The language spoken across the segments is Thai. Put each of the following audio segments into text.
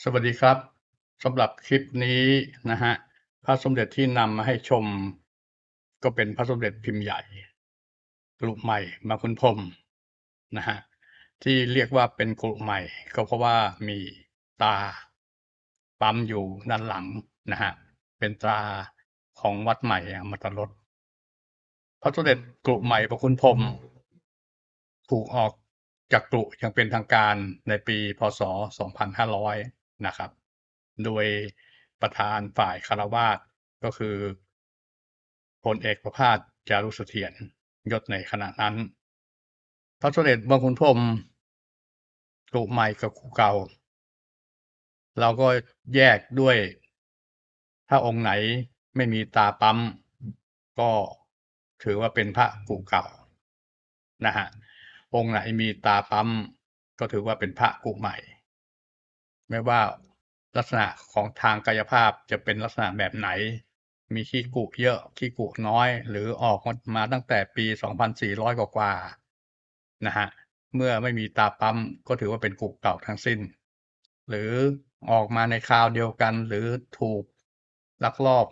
สวัสดีครับสำหรับคลิปนี้นะฮะพระสมเด็จที่นำมาให้ชม ก็เป็นพระสมเด็จพิมพ์ใหญ่กรุใหม่มาคุณพรมนะฮะที่เรียกว่าเป็นกรุใหม่ ก็เพราะว่ามีตาปั๊มอยู่ด้านหลังนะฮะเป็นตาของวัดใหม่อมตะรสพระสมเด็จกรุใหม่พระคุณพรมถูกออกจากกรุอย่างเป็นทางการในปีพศ 2500 นะครับ โดยประธานฝ่ายคารวาสก็คือพลเอกประภาสจารุสเสถียรยศในขณะนั้น พระสมเด็จบางคุณพรมกรุใหม่กับกรุเก่า เราก็แยกด้วย ถ้าองค์ไหนไม่มีตาปั๊ม ก็ถือว่าเป็นพระกรุเก่านะฮะองค์ไหนมีตาปั๊ม ก็ถือว่าเป็นพระกรุใหม่ ไม่ว่าลักษณะของทางกายภาพจะเป็นลักษณะแบบไหน มีขี้กุเยอะขี้กุน้อย หรือออกมาตั้งแต่ปี 2,400กว่านะฮะเมื่อไม่มีตาปั๊มก็ถือว่าเป็นกุเก่าทั้งสิ้น หรือออกมาในคราวเดียวกัน หรือถูกลักลอบ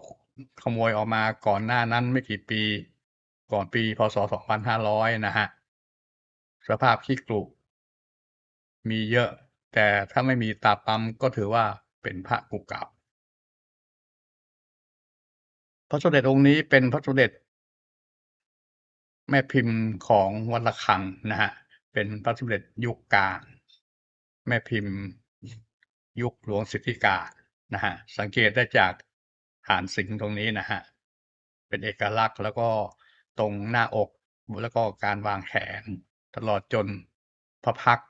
ขโมยออกมาก่อนหน้านั้นไม่กี่ปี ก่อนปีพศ 2500 นะฮะสภาพขี้กรุมีเยอะ แต่ถ้าไม่มีตาปั๊มก็ถือว่าเป็นพระกุเก่าพระสมเด็จองค์นี้เป็นพระสมเด็จ แม่พิมพ์ของวัดระฆังนะฮะเป็นพระสมเด็จยุคกลาง แม่พิมพ์ยุคหลวงสิทธิกานะฮะสังเกตได้จากฐานสิงห์ตรงนี้นะฮะเป็นเอกลักษณ์แล้วก็ตรงหน้าอกแล้วก็การวางแขน ตลอดจนพระพัก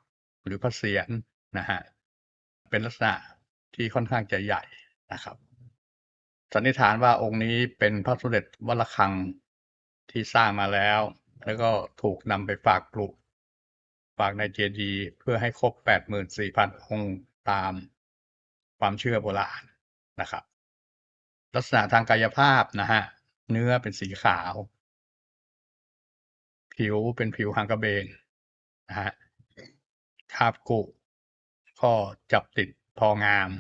หรือพระเศียร นะฮะเป็นลักษณะที่ค่อนข้างจะใหญ่นะครับสันนิษฐานว่าองค์นี้เป็นพระสมเด็จวัดระฆังที่สร้างมาแล้ว แล้วก็ถูกนำไปฝากปลุกฝากในเจดีย์เพื่อให้ครบ 84,000 องค์ตามความเชื่อโบราณนะครับ ลักษณะทางกายภาพนะฮะเนื้อเป็นสีขาว ผิวเป็นผิวหางกระเบนนะฮะคาบกุ ก็จับติดพองาม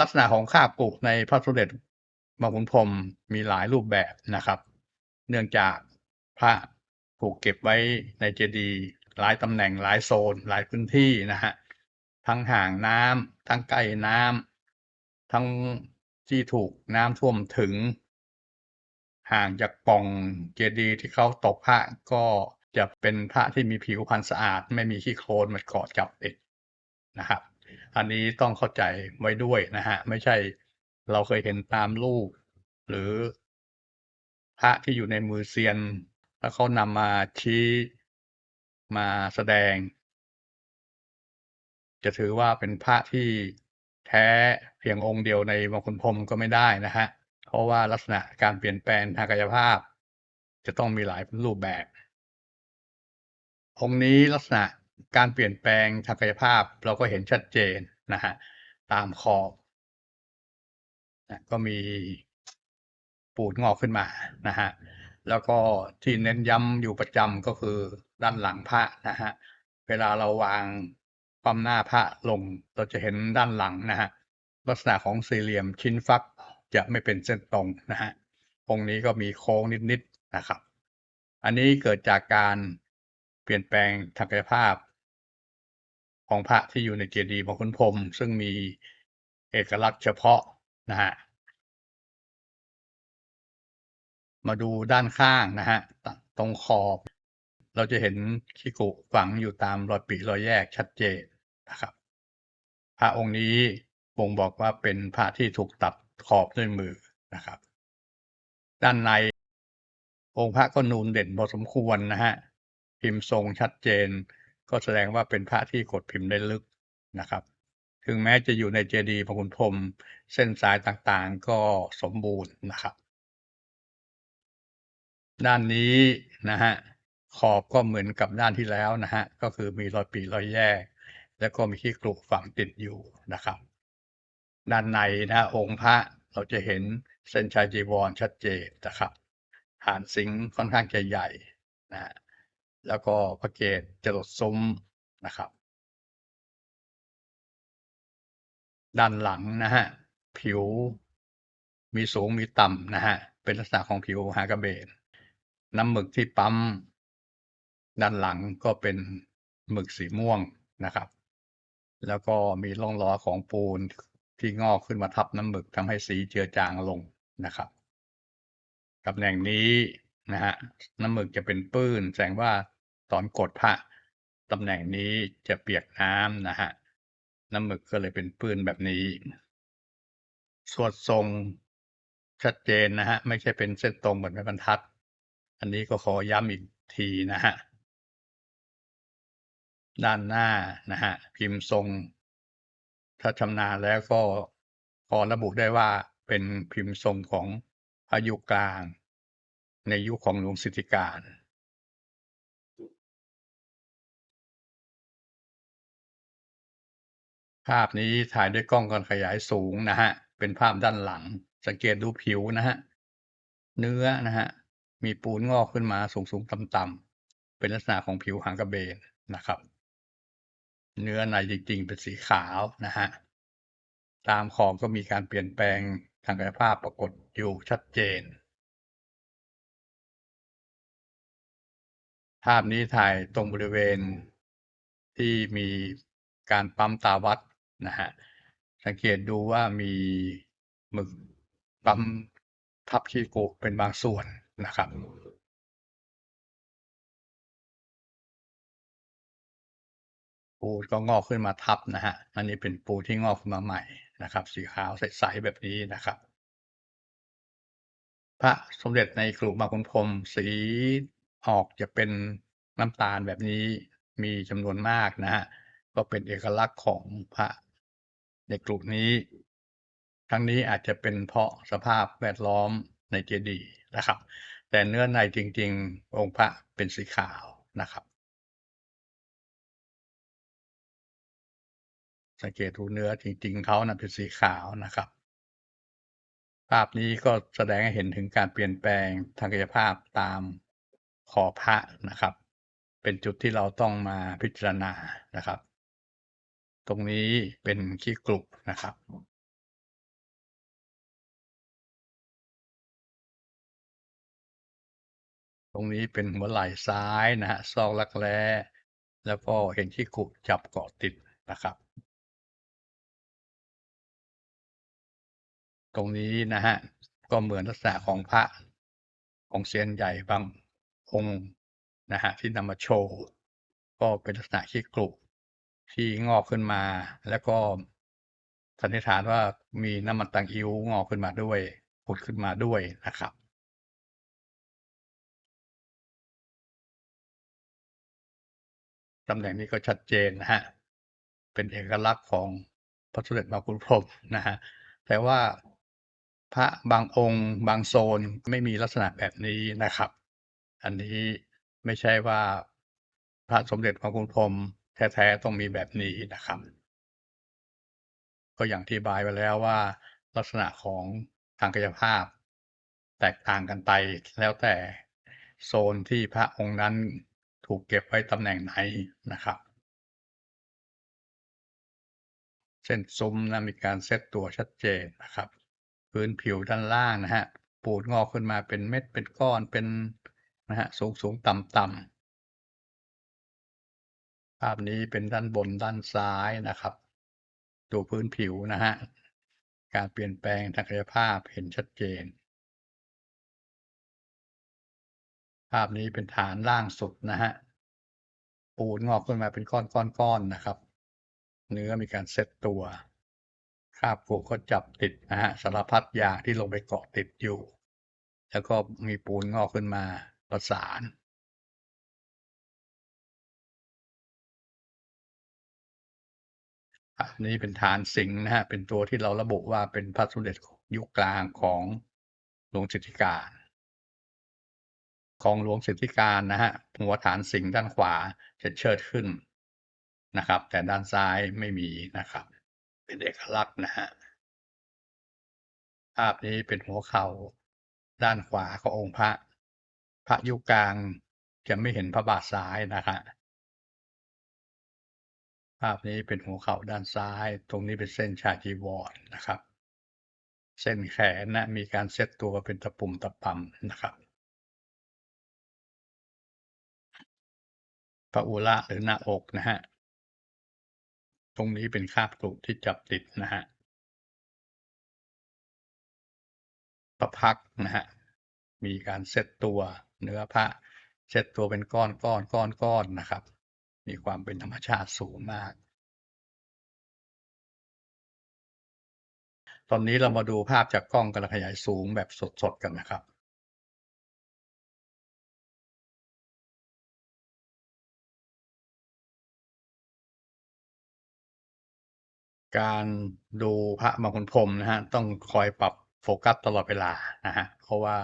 ลักษณะของคาบกุกในพระสมเด็จบางขุนพรมมีหลายรูปแบบนะครับ เนื่องจากพระถูกเก็บไว้ในเจดีย์หลายตำแหน่งหลายโซน หลายพื้นที่นะฮะทั้งห่างน้ำทั้งใกล้น้ำทั้งที่ถูกน้ำท่วมถึง ห่างจากป่องเจดีย์ที่เขาตกพระก็ จะเป็นพระที่มีผิวพรรณสะอาด ไม่มีขี้โคลนมาเกาะจับติดนะครับ อันนี้ต้องเข้าใจไว้ด้วยนะฮะ ไม่ใช่เราเคยเห็นตามรูปหรือพระที่อยู่ในมือเซียน แล้วเขานำมาชี้มาแสดง จะถือว่าเป็นพระที่แท้เพียงองค์เดียวในบางขุนพรมก็ไม่ได้นะฮะ เพราะว่าลักษณะการเปลี่ยนแปลงทางกายภาพ จะต้องมีหลายรูปแบบ องค์นี้ลักษณะการเปลี่ยนแปลงทางกายภาพเราก็เห็นชัดเจนนะฮะตามขอบนะก็มีปูดงอกขึ้นมานะฮะแล้วก็ที่เน้นย้ำอยู่ประจำก็คือด้านหลังพระนะฮะเวลาเราวางความหน้าพระลงเราจะเห็นด้านหลังนะฮะลักษณะของสี่เหลี่ยมชิ้นฟักจะไม่เป็นเส้นตรงนะฮะองค์นี้ก็มีโค้งนิดๆนะครับ อันนี้เกิดจากการ เปลี่ยนแปลงทางกายภาพของพระที่อยู่ในเจดีย์บางขุนพรมซึ่งมีเอกลักษณ์เฉพาะนะฮะ มาดูด้านข้างนะฮะ ตรงขอบ เราจะเห็นขี้กุฝังอยู่ตามรอยปริรอยแยกชัดเจนนะครับ พระองค์นี้บ่งบอกว่าเป็นพระที่ถูกตัดขอบด้วยมือนะครับ ด้านในองค์พระก็นูนเด่นพอสมควรนะฮะ พิมพ์ทรงชัดเจน ก็แสดงว่าเป็นพระที่กดพิมพ์ได้ลึกนะครับ ถึงแม้จะอยู่ในเจดีย์พระคุณพรมเส้นสายต่างๆก็สมบูรณ์นะครับ ด้านนี้นะฮะขอบก็เหมือนกับด้านที่แล้วนะฮะก็คือมีรอยปริรอยแยก แล้วก็มีขี้กรุฝังติดอยู่นะครับ ด้านในนะองค์พระเราจะเห็นเส้นชายจีวรชัดเจนนะครับฐานสิงห์ค่อนข้างจะใหญ่นะ แล้วก็พระเกศจรดซุ้มนะครับ ด้านหลังนะฮะผิวมีสูงมีต่ำนะฮะเป็นลักษณะของผิวหากระเบนน้ำหมึกที่ปั๊มด้านหลังก็เป็นหมึกสีม่วงนะครับ แล้วก็มีร่องรอยของปูนที่งอกขึ้นมาทับน้ำหมึกทำให้สีเจือจางลงนะครับตำแหน่งนี้นะฮะน้ำหมึกจะเป็นปื้นแสดงว่า ตอนกดพระตำแหน่งนี้จะเปียกน้ำนะฮะ น้ำหมึกก็เลยเป็นปื้นแบบนี้ สวดทรงชัดเจนนะฮะ ไม่ใช่เป็นเส้นตรงเหมือนไม้บรรทัด อันนี้ก็ขอย้ำอีกทีนะฮะ ด้านหน้านะฮะ พิมพ์ทรง ถ้าชำนาญแล้วก็พอระบุได้ว่าเป็นพิมพ์ทรงของพระยุกลาง ในยุคของหลวงสิทธิการ ภาพนี้ถ่ายด้วยกล้องการขยายสูงนะฮะ เป็นภาพด้านหลัง สังเกตดูผิวนะฮะ เนื้อนะฮะ มีปูนงอกขึ้นมาสูงๆต่ำๆเป็นลักษณะของผิวหางกระเบนนะครับ เนื้อในจริงๆ เป็นสีขาวนะฮะ ตามขอบก็มีการเปลี่ยนแปลงทางกายภาพปรากฏอยู่ชัดเจน ภาพนี้ถ่ายตรงบริเวณที่มีการปั๊มตาวัด นะฮะสังเกตดูว่ามีหมึกปั๊มทับขี้โกะเป็นบางส่วนนะครับปูก็งอกขึ้นมาทับนะฮะ อันนี้เป็นปูที่งอกขึ้นมาใหม่นะครับ สีขาวใสๆแบบนี้นะครับ พระสมเด็จในกรุบางขุนพรมสีออกจะเป็นน้ำตาลแบบนี้มีจำนวนมากนะฮะ ก็เป็นเอกลักษณ์ของพระ ในกลุ่มนี้ ทั้งนี้อาจจะเป็นเพราะสภาพแวดล้อมในเจดีย์นะครับ แต่เนื้อในจริง ๆ องค์พระเป็นสีขาวนะครับ สังเกตดูเนื้อจริง ๆเขานะเป็นสีขาวนะครับ ภาพนี้ก็แสดงให้เห็นถึงการเปลี่ยนแปลงทางกายภาพตามขอพระนะครับ เป็นจุดที่เราต้องมาพิจารณานะครับ ตรงนี้เป็นขี้กลุกนะครับตรงนี้เป็นหัวไหล่ซ้ายนะฮะซอกรักแร้แล้วก็เห็นขี้กลุกจับเกาะติดนะครับ ตรงนี้นะฮะก็เหมือนลักษณะของพระของเซียนใหญ่บางองค์นะฮะที่นำมาโชว์ ก็เป็นลักษณะขี้กลุก ที่งอกขึ้นมา แล้วก็สันนิษฐานว่ามีน้ำมันตังอิ้วงอกขึ้นมาด้วยผุดขึ้นมาด้วยนะครับ ตำแหน่งนี้ก็ชัดเจนนะฮะ เป็นเอกลักษณ์ของพระสมเด็จบางขุนพรมนะฮะ แต่ว่าพระบางองค์บางโซนไม่มีลักษณะแบบนี้นะครับ อันนี้ไม่ใช่ว่าพระสมเด็จพระคุณพรม แท้ๆต้องมีแบบนี้นะครับ ก็อย่างที่บายไปแล้วว่า ลักษณะของทางกายภาพ แตกต่างกันไปแล้วแต่โซนที่พระองค์นั้นถูกเก็บไว้ตำแหน่งไหนนะครับเส้นซุ้มนะมีการเซตตัวชัดเจนนะครับ พื้นผิวด้านล่างนะฮะปูดงอกขึ้นมาเป็นเม็ดเป็นก้อนเป็นนะฮะสูงๆต่ำๆ ภาพนี้เป็นด้านบนด้านซ้ายนะครับ ดูพื้นผิวนะฮะ การเปลี่ยนแปลงทางกายภาพเห็นชัดเจน ภาพนี้เป็นฐานล่างสุดนะฮะ ปูนงอกขึ้นมาเป็นก้อนๆๆนนะครับ เนื้อมีการเซตตัวคราบกลุก็จับติดนะฮะสารพัดอย่างที่ลงไปเกาะติดอยู่ แล้วก็มีปูนงอกขึ้นมาประสาน อันนี้เป็นฐานสิงห์นะฮะเป็นตัวที่เราระบุว่าเป็นพระสมเด็จยุคกลางของหลวงสิทธิการ ของหลวงสิทธิการนะฮะหัวฐานสิงห์ด้านขวาจะเชิดขึ้นนะครับ แต่ด้านซ้ายไม่มีนะครับ เป็นเอกลักษณ์นะฮะภาพนี้เป็นหัวเข่าด้านขวาขององค์พระ พระยุคกลางจะไม่เห็นพระบาทซ้ายนะครับ ภาพนี้เป็นหัวเข่าด้านซ้าย ตรงนี้เป็นเส้นชาจีวรนะครับ เส้นแขนนะมีการเซตตัวเป็นตะปุ่มตะป่ำนะครับพระอุระหรือหน้าอกนะฮะ ตรงนี้เป็นคาบกรุที่จับติดนะฮะพระพักนะฮะ มีการเซตตัวเนื้อพระเซตตัวเป็นก้อนก้อนก้อนก้อนนะครับ มีความเป็นธรรมชาติสูงมาก ตอนนี้เรามาดูภาพจากกล้องกระขยายสูงแบบสดๆกันนะครับการดูพระบางคนพรมนะฮะต้องคอยปรับโฟกัสตลอดเวลานะฮะเพราะว่า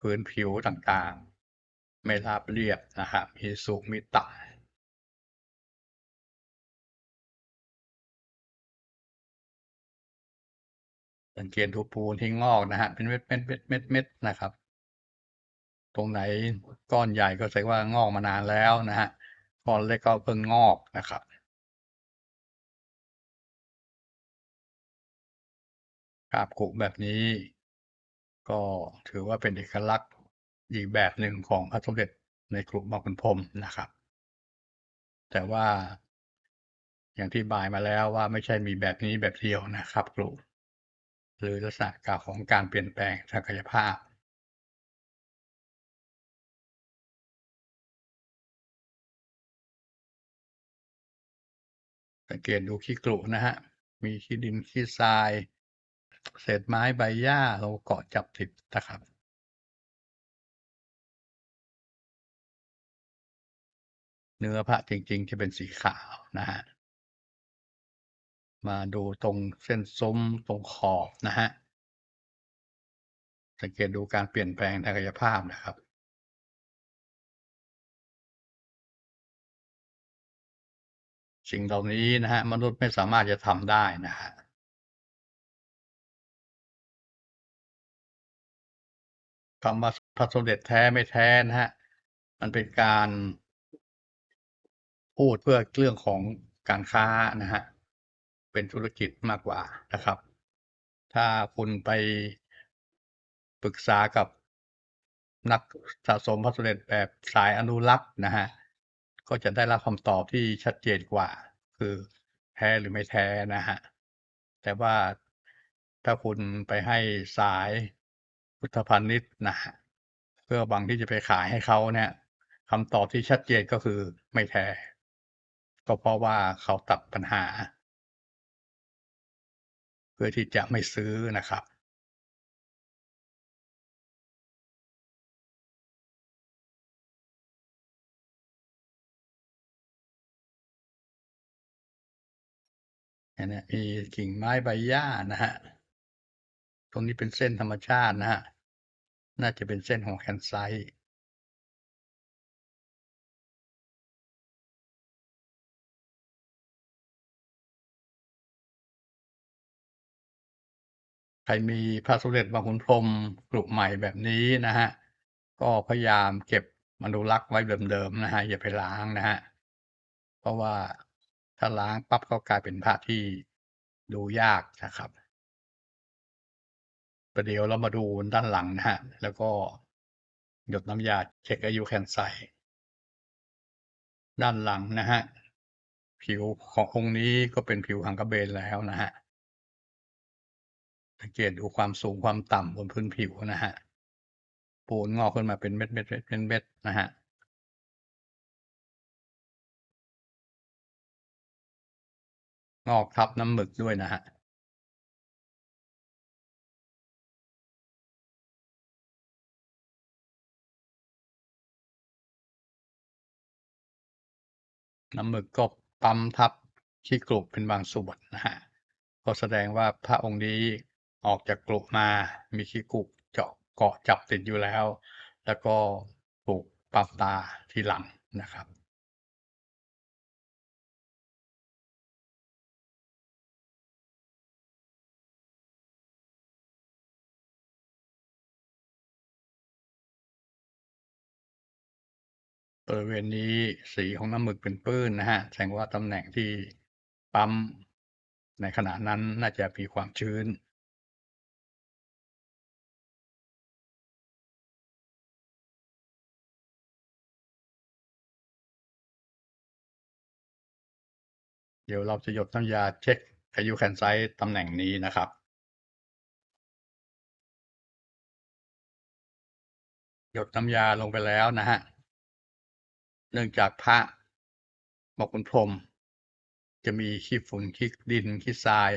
พื้นผิวต่างๆ ไม่ราบเรียบนะฮะมีสูงมีต่ำ สังเกตดูปูนที่งอกนะฮะ เป็นเม็ดเม็ดเม็ดเม็ดเม็ดนะครับ ตรงไหนก้อนใหญ่ก็แสดงว่างอกมานานแล้วนะฮะก้อนเล็กก็เพิ่งงอกนะครับคราบกุแบบนี้ ก็ถือว่าเป็นเอกลักษณ์อีกแบบหนึ่งของพระสมเด็จในกรุบางขุนพรมนะครับ แต่ว่าอย่างที่บายมาแล้วว่าไม่ใช่มีแบบนี้แบบเดียวนะครับกรุ หรือลักษณะกาของการเปลี่ยนแปลงทางกายภาพสังเกตดูขี้กรุนะฮะ มีขี้ดินขี้ทราย เศษไม้ใบหญ้าเราเกาะจับติดนะครับ เนื้อพระจริงๆจะเป็นสีขาวนะฮะ มาดูตรงเส้นซุ้มตรงขอบนะฮะ สังเกตดูการเปลี่ยนแปลงทางกายภาพนะครับสิ่งเหล่านี้นะฮะมนุษย์ไม่สามารถจะทำได้นะฮะคำว่าพระสมเด็จแท้ไม่แท้นะฮะมันเป็นการพูดเพื่อเรื่องของการค้านะฮะ เป็นธุรกิจมากกว่านะครับ ถ้าคุณไปปรึกษากับนักสะสมพระสด็จแบบสายอนุรักษ์นะฮะก็จะได้รับคำตอบที่ชัดเจนกว่า คือแท้หรือไม่แท้นะฮะแต่ว่าถ้าคุณไปให้สายพุทธพาณิชย์นะฮะเพื่อหวังที่จะไปขายให้เขาเนี่ยคำตอบที่ชัดเจนก็คือไม่แท้ ก็เพราะว่าเขาตัดปัญหา เพื่อที่จะไม่ซื้อนะครับเนี่ยมีกิ่งไม้ใบหญ้านะฮะ ตรงนี้เป็นเส้นธรรมชาตินะฮะ น่าจะเป็นเส้นของแคนไซต์ ใครมีพระสมเด็จบางขุนพรหมกรุใหม่แบบนี้นะฮะ ก็พยายามเก็บอนุรักษ์ไว้เดิมๆนะฮะอย่าไปล้างนะฮะ เพราะว่าถ้าล้างปั๊บก็กลายเป็นพระที่ดูยากนะครับประเดี๋ยวเรามาดูด้านหลังนะฮะ แล้วก็หยดน้ำยาเช็คอายุแคนไซต์ด้านหลังนะฮะ ผิวขององค์นี้ก็เป็นผิวหางกระเบนแล้วนะฮะ สังเกตดูความสูงความต่ำบนพื้นผิวนะฮะ ปูนงอกขึ้นมาเป็นเม็ดเม็ดเม็ดเม็ดเม็ดนะฮะงอกทับน้ำหมึกด้วยนะฮะน้ำหมึกก็ปั๊มทับขี้กรุเป็นบางส่วนนะฮะก็แสดงว่าพระองค์นี้ ออกจากกรุมา มีขี้กรุเจาะเกาะจับติดอยู่แล้ว แล้วก็ถูกปั๊มตาทีหลังนะครับบริเวณนี้สีของน้ำหมึกเป็นปื้นนะครับแสดงว่าตำแหน่งที่ปั๊มในขณะนั้นน่าจะมีความชื้น เดี๋ยวเราจะหยดน้ำยาเช็กอายุแคนไซต์ตำแหน่งนี้นะครับหยดน้ำยาลงไปแล้วนะฮะ เนื่องจากพระบอกคุณพรม จะมีขี้ฝุ่นขี้ดินขี้ทราย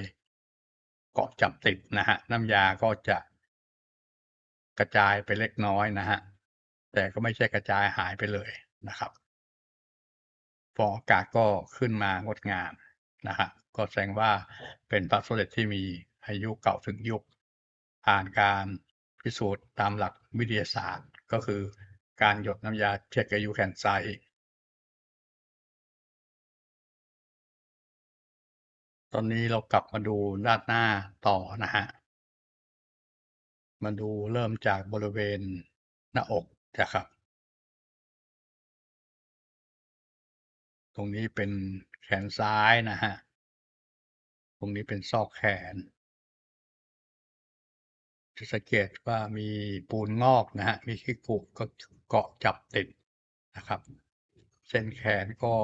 เกาะจับติดนะฮะ น้ำยาก็จะกระจายไปเล็กน้อยนะฮะ แต่ก็ไม่ใช่กระจายหายไปเลยนะครับ ฟองอากาศก็ขึ้นมางดงามนะฮะก็แสดงว่าเป็นพระสมเด็จที่มีอายุเก่าถึงยุค ผ่านการพิสูจน์ตามหลักวิทยาศาสตร์ ก็คือการหยดน้ำยาเช็คอายุแคนไซต์ตอนนี้เรากลับมาดูด้านหน้าต่อนะฮะ มาดูเริ่มจากบริเวณหน้าอกนะครับ รงนี้เป็นแขนซ้ายนะฮะ ตรงนี้เป็นซอกแขน จะสังเกตว่ามีปูนงอกนะฮะ มีขี้กุก็เกาะจับติดนะครับ เส้นแขนก็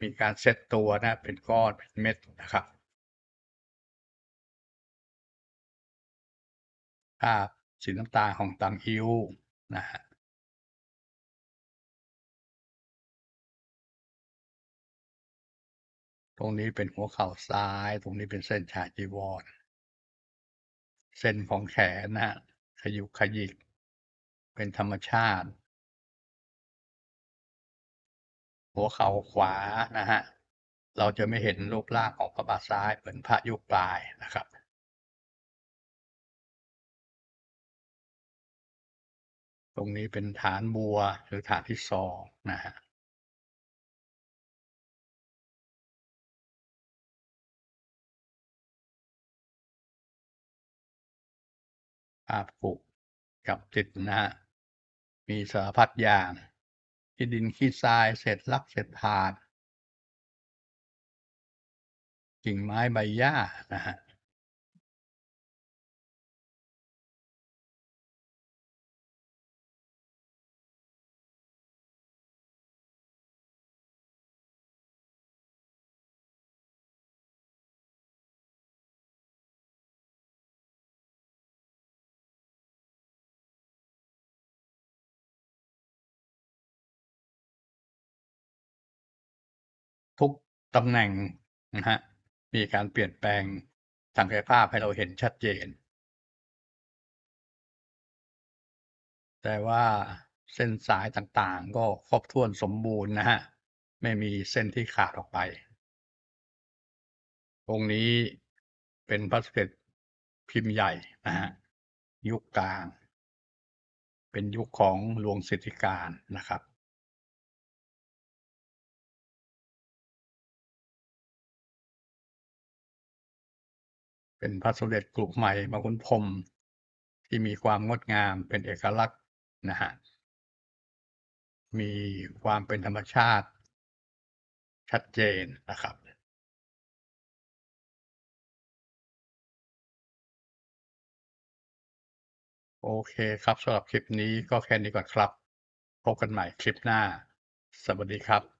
มีการเซตตัวนะ เป็นก้อนเป็นเม็ดนะครับภาพสีน้ำตาลของตังอิ้วนะฮะ ตรงนี้เป็นหัวเข่าซ้าย ตรงนี้เป็นเส้นชาจีวร เส้นของแขนนะฮะขยุกขยิก เป็นธรรมชาติ หัวเข่าขวานะฮะ เราจะไม่เห็นรูปร่างของพระบาทซ้ายเหมือนพระยุคปลายนะครับตรงนี้เป็นฐานบัวหรือฐานที่สองนะฮะ ภาพปลูกกับติดนะฮะมีสารพัดอย่างที่ดินขี้ทรายเศษลักเศษผาดกิ่งไม้ใบหญ้านะฮะ ตำแหน่งนะฮะมีการเปลี่ยนแปลงทางกายภาพให้เราเห็นชัดเจน แต่ว่าเส้นสายต่างๆ ก็ครบถ้วนสมบูรณ์นะฮะ ไม่มีเส้นที่ขาดออกไปองนี้เป็นพระสเด็จพิมพ์ใหญ่นะฮะ ยุคกลาง เป็นยุคของหลวงสิทธิการนะครับ เป็นพระสมเด็จกลุ่มใหม่บางขุนพรมที่มีความงดงามเป็นเอกลักษณ์นะฮะมีความเป็นธรรมชาติ ชัดเจนนะครับโอเคครับสำหรับคลิปนี้ก็แค่นี้ก่อนครับ พบกันใหม่คลิปหน้า สวัสดีครับ